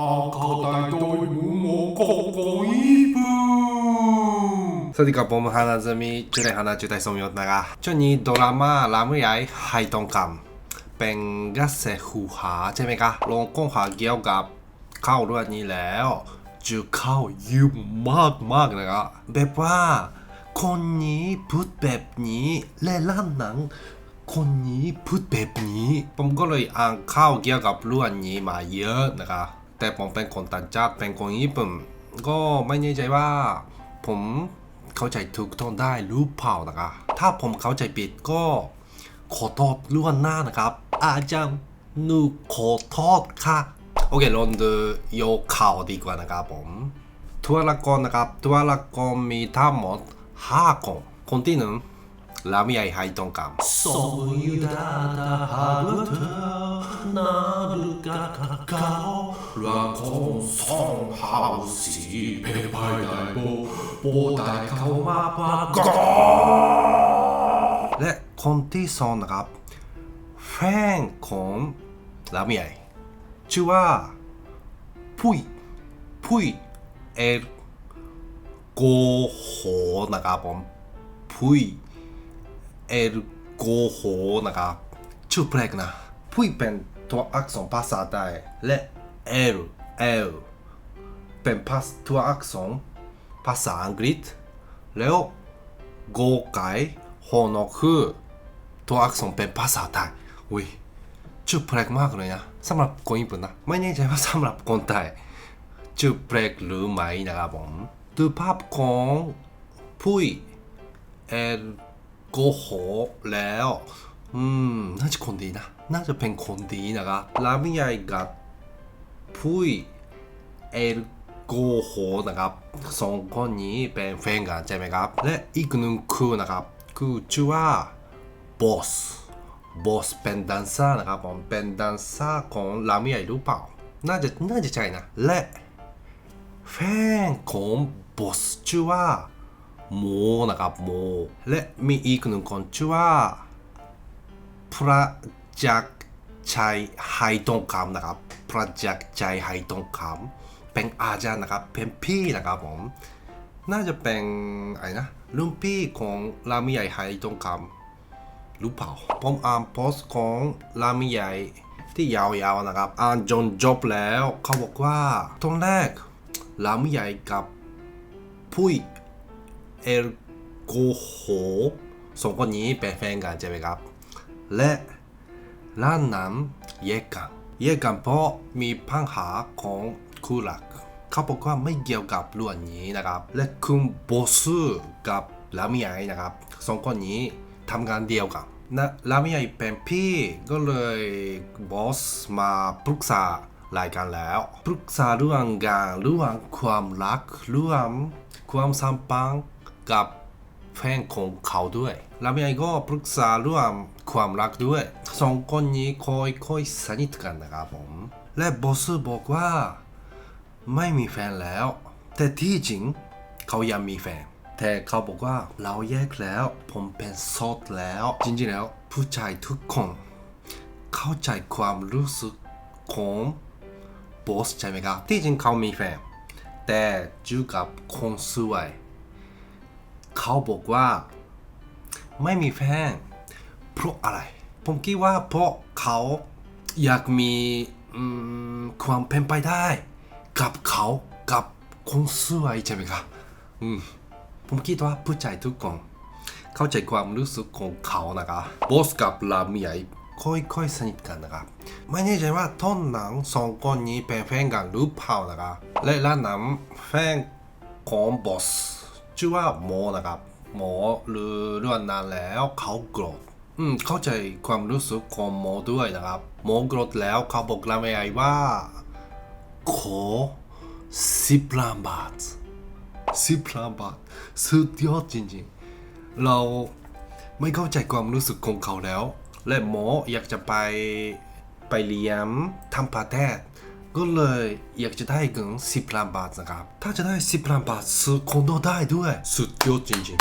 赤大と芋ここ一分สวัสดีครับผมฮานาซึมิชื่อไรฮานาจุไตสมยศนะครับช่วงนี้ดราม่าลามใหญ่ไฮทองคำเป็นกระแสหูหาใช่ไหมครับลงก้งหาเกี่ยวกับข้าวด้วยนี้แล้วจูข้าวเยุ่มากมากๆนะครับแบบว่าคนนี้พูดแบบนี้และล่านหนัง คนนี้พูดแบบนี้ ผมก็เลยอ่านข้าวเกี่ยวกับเรื่องนี้มาเยอะนะครับ แต่ผมเป็นคนต่างชาติเป็นคนญี่ปุ่นก็ไม่แน่ใจว่า ผมเข้าใจถูกต้องได้หรือเปล่านะครับถ้าผมเข้าใจผิดก็ขอโทษล่วงหน้านะครับ อาจารย์หนูขอโทษค่ะโอเคลองดูโยข่าวดีกว่านะครับผมตัวละครนะครับตัวละครมีทั้งหมด5คนคนที่หนึ่งลำไยไหทองคำ なるかカカオラコンソンハウシーペパイダイボボダイカオマパゴー และคนที่สองนะครับแฟนของลำไยชื่อว่าพุยพุยเอลโกโหนะครับผมพุยเอลโกโหนะครับชื่อแปลกนะพุยเป็น ตัวอักษรภาษาไทยและเอเอป็นภาษาตัวอักษรภาษาอังกฤษ แล้วโกไก่ฮโนคือตัวอักษรเป็นภาษาไทยอุ้ยชื่อแปลกมากเลยนะสำหรับคนญี่ปุ่นนะ ไม่แน่ใจว่าสำหรับคนไทยชื่อแปลกหรือไม่นะครับผมดูภาพของพุยเอลโกโหแล้ว อืม น่าจะคนดีนะ น่าจะเป็นคนดีนะครับลามิยายกับพุยเอลโกโหนะครับสองคนนี้เป็นแฟนกันใช่ไหมครับ และอีกหนึ่งคือนะครับคือชื่อว่าบอสบอสเป็นดันเซอร์นะครับผมเป็นดันเซอร์ของลามิไอหรือเปล่า น่าจะน่าจะใช่นะ และแฟนของบอสชื่อว่าโมนะครับโมและมีอีกหนึ่งคนชื่อว่า พระจักชัยไฮทองคำนะครับ พระจักชัยไฮทองคำเป็นอาจารย์นะครับ เป็นพี่นะครับผม น่าจะเป็นอะไรนะรุ่นพี่ของรามิใหญ่ไฮทองคำรู้เปล่า ผมอ่านโพสต์ของรามิใหญ่ที่ยาวๆนะครับ อ่านจนจบแล้ว เขาบอกว่าตอนแรกรามิใหญ่กับพุยเอลโกโหสองคนนี้เป็นแฟนกันใช่ไหมครับ และร้านนั้นแยกกันแยกกันเพราะมีปัญหาของคู่รักเขาบอกว่าไม่เกี่ยวกับเรื่องนี้นะครับและคุณบอสกับลามิไอนะครับสองคนนี้ทำงานเดียวกันนะลามิไอเป็นพี่ก็เลยบอสมาปรึกษารายการแล้วปรึกษาเรื่องงานเรื่องความรักเรื่องความสัมพันธ์กับ แฟนของเขาด้วยลามิไอก็ปรึกษาเรื่องความรักด้วยสองคนนี้ค่อยค่อยๆสนิทกันนะครับผม และบอสบอกว่าไม่มีแฟนแล้ว แต่ที่จริงเขายังมีแฟน แต่เขาบอกว่าเราแยกแล้ว ผมเป็นโสดแล้ว จริงๆแล้ว ผู้ชายทุกคนเข้าใจความรู้สึกของบอสใช่ไหมครับ ที่จริงเขามีแฟน แต่อยู่กับคนสวย เขาบอกว่า ไม่มีแฟนเพราะอะไร ผมคิดว่าเพราะเขาอยากมีความเป็นไปได้ กับเขากับคนสวยใช่ไหมครับอืมผมคิดว่าผู้ชายทุกคนเข้าใจความรู้สึกของเขานะครับบอสกับลามิไอค่อยๆสนิทกันนะครับ ไม่แน่ใจว่าต้นหนังสองคนนี้เป็นแฟนกันหรือเปล่านะครับและร้านหนังแฟนของบอส ชื่อว่าโมนะครับโมหรือเรื่องนานแล้วเขาโกรธอืมเข้าใจความรู้สึกของโมด้วยนะครับโมโกรธแล้วเขาบอกลาเมไอว่าขอสิบล้านบาทสิบล้านบาทสุดยอดจริงๆ เราไม่เข้าใจความรู้สึกของเขาแล้ว และหมออยากจะไปไปเรียนทำประเทศ ก็เลยอยากจะได้เงินสิบล้านบาทนะครับ ถ้าจะได้สิบล้านบาทซื้อคอนโดได้ด้วย สุดยอดจริง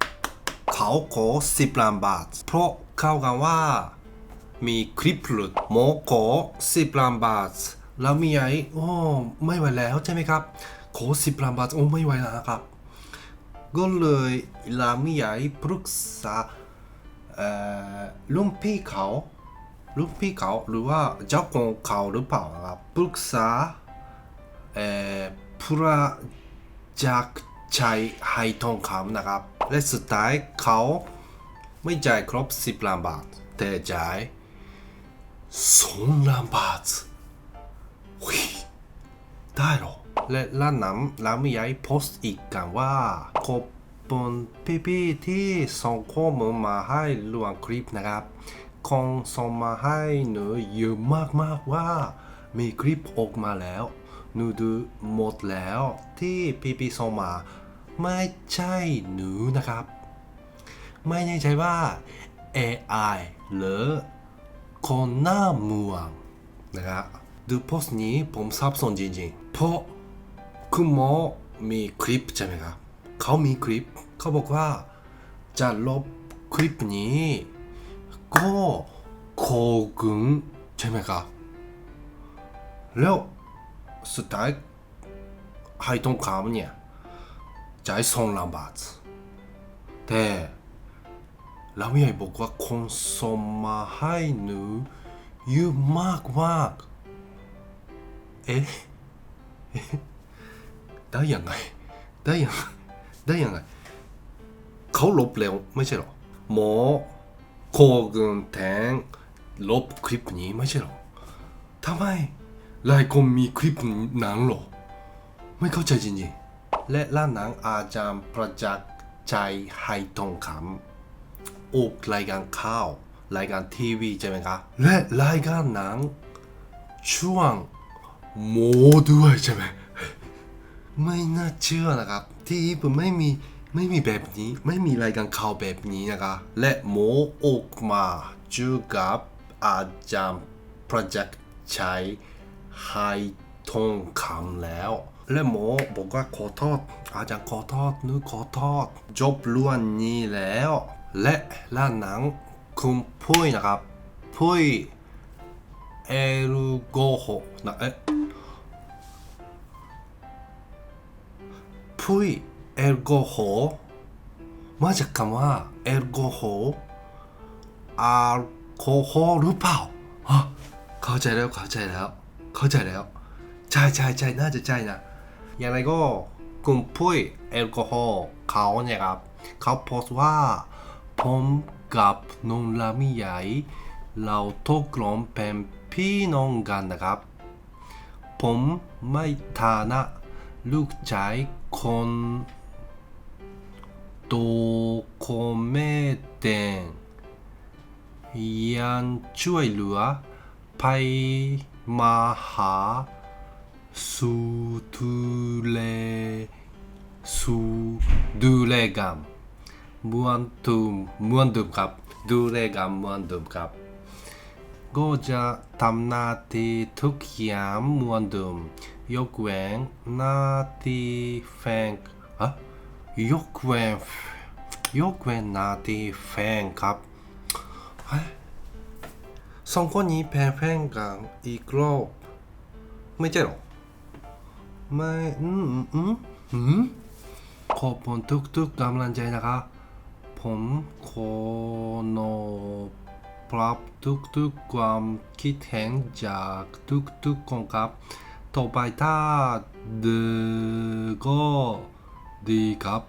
ๆ เขาขอสิบล้านบาท เพราะเขากันว่า มีคลิปหลุดหมอขอสิบล้านบาท แล้วมีไอ้โอ้ไม่ไหวแล้วใช่ไหมครับ ขอสิบล้านบาท โอ้ไม่ไหวแล้วนะครับ ก็เลยลามีไอ้ปรึกษาเอ่อลุงพี่เขา ลุงพี่เขาหรือว่าเจ้าของเขาหรือเปล่าครับปรึกษาเอ่อพระจากใจให้ทองคำนะครับ และสุดท้ายเขาไม่จ่ายครบสิบล้านบาท แต่จ่ายสองล้านบาทหุยได้หรอ และร้านน้ำร้านมีไอโพสต์อีกกันว่าขอบคุณพี่ๆที่ส่งข้อมูลมาให้ลวงคลิปนะครับ คงส่งมาให้หนูเยอะมากๆว่า มีคลิปออกมาแล้วหนูดูหมดแล้วที่พี่ๆส่งมา ไม่ใช่หนูนะครับ ไม่แน่ใจว่า AI หรือคนหน้าเมืองนะครับดูโพสต์นี้ผมซับซ้อนจริงๆ เพราะคุณหมอมีคลิปใช่ไหมครับ เขามีคลิป เขาบอกว่าจะลบคลิปนี้ ก็โคกึงใช่ไหมครับ แล้วสุดท้ายให้ตรงคำเนี่ยจ่ายสองล้านบาทแต่แล้วไม่ใหญ่บอกว่าคงส่งมาให้หนูเยอะมากมากเอ๊ะได้ยังไงได้ยังได้ยังไงเขาลบแล้วไม่ใช่หรอหมอ โคกึนแทงลบคลิปนี้ไม่ใช่หรอทำไมหลายคนมีคลิปหนังหรอ ไม่เข้าใจจริงๆ และล่าหนังอาจารย์ประจักษ์ใจให้ทองคำออกรายการข่าว รายการทีวีใช่ไหมครับและรายการหนังช่วงโมด้วยใช่ไหม ไม่น่าเชื่อนะครับ ที่ญี่ปุ่นไม่มี ไม่มีแบบนี้ไม่มีรายการข่าวแบบนี้นะครับและโมออกมาจอกับอาจารย์ประจักษ์ชัยให้ทองคำแล้ว และหมอบอกว่าขอโทษอาจารย์ขอโทษนึกขอโทษจบล้วนนี้แล้ว และล่าหนังคุณพุ้ยนะครับพุ้ยเอลูโกโฮนะเอ๊ะพุ้ย เอลโกโฮมาจากคำว่าเอลโกโฮแอลโคโฮลหรือเปล่าเข้าใจแล้วเข้าใจแล้ว เข้าใจแล้ว ใช่ใช่ใช่น่าจะใช่นะ อย่างไรก็กลุ่มพุ้ยแอลกอฮอล์เขาเนี่ยครับ เขาโพสต์ว่า ผมกับนงรามิใหญ่ เราตกลงเป็นพี่น้องกันนะครับ ผมไม่ฐานะ ลูกชายคน โตคนแม่เต็งยังช่วยเหลือไปมาหาสูดูแลสูดูแลกันมือนเดิมมือนเดิมครับดูแลกันมือนเดิมครับก็จะทำหน้าที่ทุกอย่างมือนเดิมยกเว้นหน้าที่แฟนฮะ ยกเว้นยกเว้นนาทีแฟนครับเฮ้ยสองคนนี้เป็นแฟนกันอีกรอบไม่ใช่หรอไม่อืมอืมอืมขอบคุณทุกๆกำลังใจนะครับผมขอนปรับทุกๆความคิดเห็นจากทุกๆคนครับ ต่อไปถ้าดีก็ ดีครับ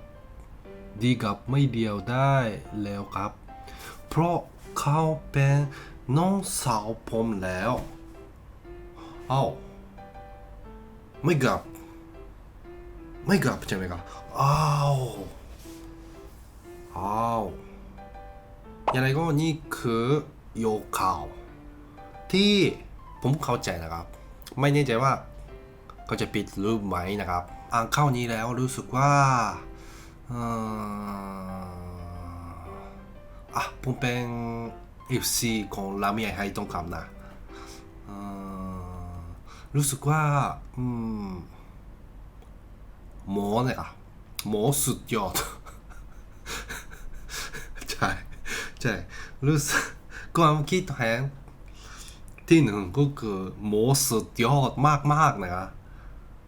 ดีกับไม่เดียวได้แล้วครับ เพราะเขาเป็นน้องสาวผมแล้วเอ้าไม่กลับ ไม่กลับใช่ไหมครับอ้าวอ้าวย่างไรก็นี่คือโยข่าวที่ผมเข้าใจนะครับ ไม่แน่ใจว่าเขาจะปิดรือไหมนะครับ อ่านเข้านี้แล้วรู้สึกว่าอะผมเป็น FC ของรามิไอไฮต้องคำนะรู้สึกว่าอืมหมอเนี่ยอะหมอสุดยอด ใช่ใช่รู้สึกความคิดเห็นที่หนึ่งก็คือหมูสุดยอดมากๆนะครับ